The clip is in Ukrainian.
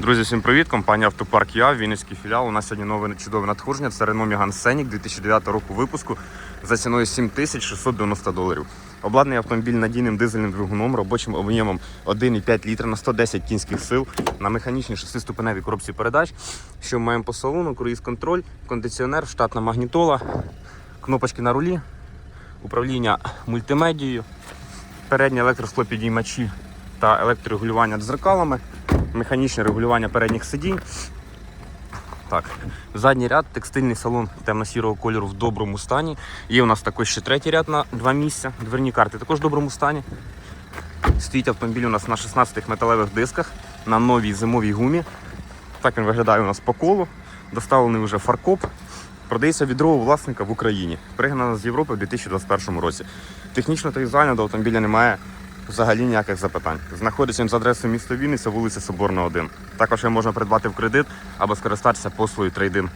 Друзі, всім привіт! Компанія Автопарк Я, Вінницький філіал. У нас сьогодні нове чудове надходження. Це Renault Megane Scenic 2009 року випуску за ціною 7690 доларів. Обладнаний автомобіль надійним дизельним двигуном, робочим об'ємом 1,5 літра на 110 кінських сил на механічній шестиступеневій коробці передач. Що ми маємо по салону, круїз-контроль, кондиціонер, штатна магнітола, кнопочки на рулі, управління мультимедією, передні електросклопідіймачі та електрорегулювання дзеркалами, механічне регулювання передніх сидінь. Так, задній ряд, текстильний салон темно-сірого кольору в доброму стані. Є у нас також ще третій ряд на два місця. Дверні карти також в доброму стані. Стоїть автомобіль у нас на 16 металевих дисках на новій зимовій гумі. Так він виглядає у нас по колу. Доставлений вже фаркоп. Продається від другого власника в Україні. Пригнана з Європи в 2021 році. Технічно та візуально до автомобіля немає взагалі ніяких запитань. Знаходиться він за адресою міста Вінниця, вулиця Соборна, 1. Також його можна придбати в кредит або скористатися послугою трейдин